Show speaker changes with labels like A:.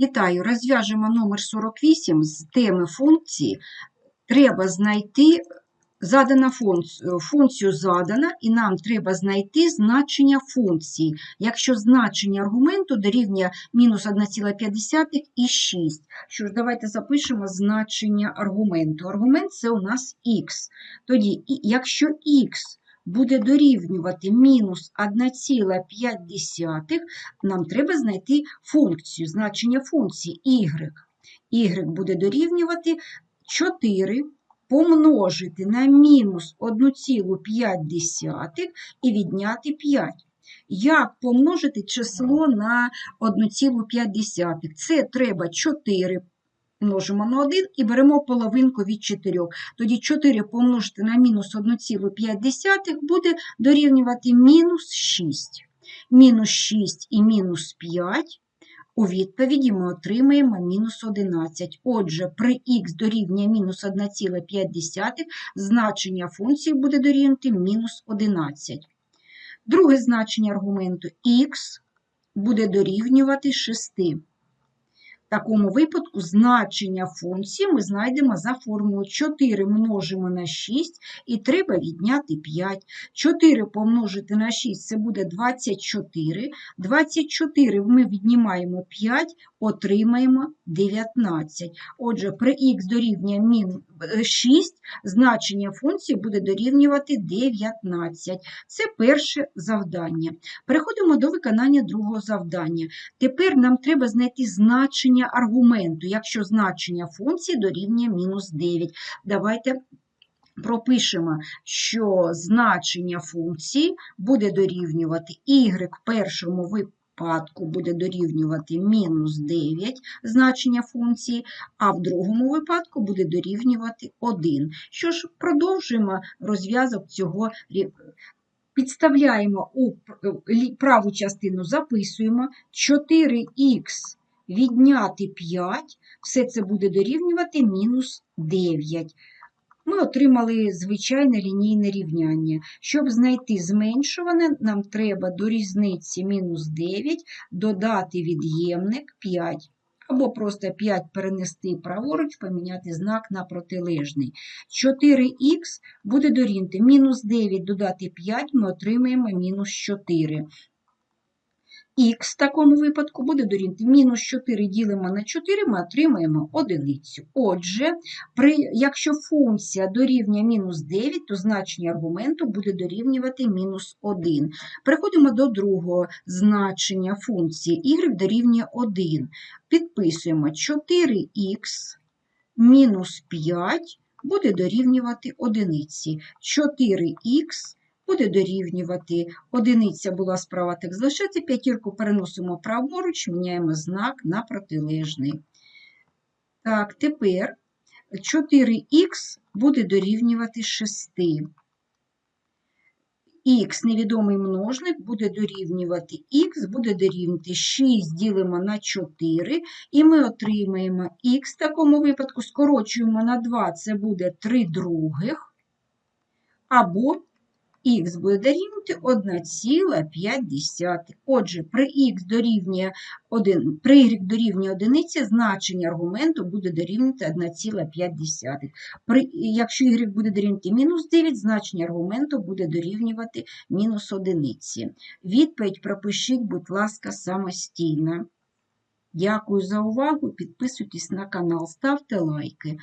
A: Вітаю! Розв'яжемо номер 48 з теми функції. Треба знайти задана функцію, функцію задана, і нам треба знайти значення функції. Якщо значення аргументу дорівнює мінус 1,5 і 6. Що ж, давайте запишемо значення аргументу. Аргумент це у нас х. Тоді, якщо х буде дорівнювати мінус 1,5, нам треба знайти функцію, значення функції y. y буде дорівнювати 4 помножити на мінус 1,5 і відняти 5. Як помножити число на 1,5? Це треба 4 множимо на 1 і беремо половинку від 4. Тоді 4 помножити на мінус 1,5 буде дорівнювати мінус 6. Мінус 6 і мінус 5. У відповіді ми отримаємо мінус 11. Отже, при х дорівнює мінус 1,5 значення функції буде дорівнювати мінус 11. Друге значення аргументу х буде дорівнювати 6. В такому випадку значення функції ми знайдемо за формулою 4 множимо на 6 і треба відняти 5. 4 помножити на 6 це буде 24. 24 ми віднімаємо 5, отримаємо 19. Отже, при х дорівнює мін- е, 6 значення функції буде дорівнювати 19. Це перше завдання. Переходимо до виконання другого завдання. Тепер нам треба знайти значення аргументу, якщо значення функції дорівнює мінус 9. Давайте пропишемо, що значення функції буде дорівнювати y в першому випадку буде дорівнювати мінус 9 значення функції, а в другому випадку буде дорівнювати 1. Що ж, продовжуємо розв'язок цього Підставляємо у праву частину, записуємо 4х відняти 5, все це буде дорівнювати мінус 9. Ми отримали звичайне лінійне рівняння. Щоб знайти зменшуване, нам треба до різниці мінус 9 додати від'ємник 5. Або просто 5 перенести праворуч, поміняти знак на протилежний. 4х буде дорівнювати мінус 9 додати 5, ми отримаємо мінус 4. Х в такому випадку буде дорівнювати мінус 4 ділимо на 4, ми отримаємо одиницю. Отже, при, якщо функція дорівнює мінус 9, то значення аргументу буде дорівнювати мінус 1. Переходимо до другого значення функції y дорівнює 1. Підписуємо 4х мінус 5 буде дорівнювати одиниці. 4х буде дорівнювати одиниця була справа, так залишається, п'ятірку переносимо праворуч, міняємо знак на протилежний. Так, тепер 4х буде дорівнювати 6. Х невідомий множник буде дорівнювати х, буде дорівнювати 6 ділимо на 4, і ми отримаємо х в такому випадку, скорочуємо на 2, це буде 3 других, або х буде дорівнювати 1,5. Отже, при х дорівнює 1, при y дорівнює 1, значення аргументу буде дорівнювати 1,5. При, якщо y буде дорівнювати мінус 9, значення аргументу буде дорівнювати мінус 1. Відповідь пропишіть, будь ласка, самостійно. Дякую за увагу. Підписуйтесь на канал, ставте лайки.